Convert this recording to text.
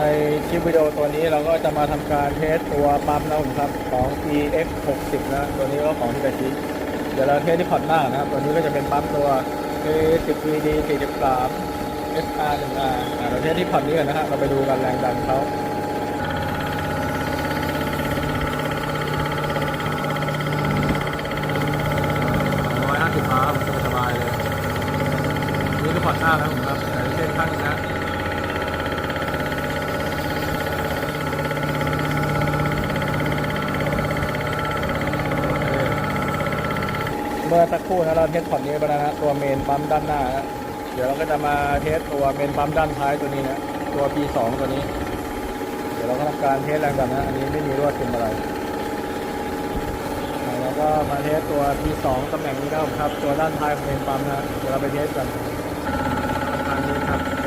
ในคลิปวิดีโอตัวนี้เราก็จะมาทำการเทสตัวปั๊มนะผมครับของ EX 60นะตัวนี้ก็ของที่กะทิเดี๋ยวเราเทสที่พอร์ตหน้านะครับ ตัวนี้ก็จะเป็นปั๊มตัว A10 VD 43 SR 1R เราเทสที่พอร์ตนี้กันนะฮะเราไปดูกันแรงดันเขาร้อยห้าสิบาสบายเลยนี่คือพอร์ตหน้าแล้วผมครับแต่เส้นข้างนี้นะ เมื่อสักครู่นะเราเทสพอร์ตนี้ไปแล้วนะตัวเมนปั๊มด้านหน้านะเดี๋ยวเราก็จะมาเทสตัวเมนปั๊มด้านท้ายตัวนี้นะตัว P2 ตัวนี้ เดี๋ยวเราก็ทำการเทสแรงดันนะอันนี้ไม่มีรั่วซึมอะไรแล้วก็มาเทสตัว P2 ตำแหน่งนี้นะครับ ตัวด้านท้ายของเมนปั๊มนะเดี๋ยวเราไปเทสกันทางนี้ครับ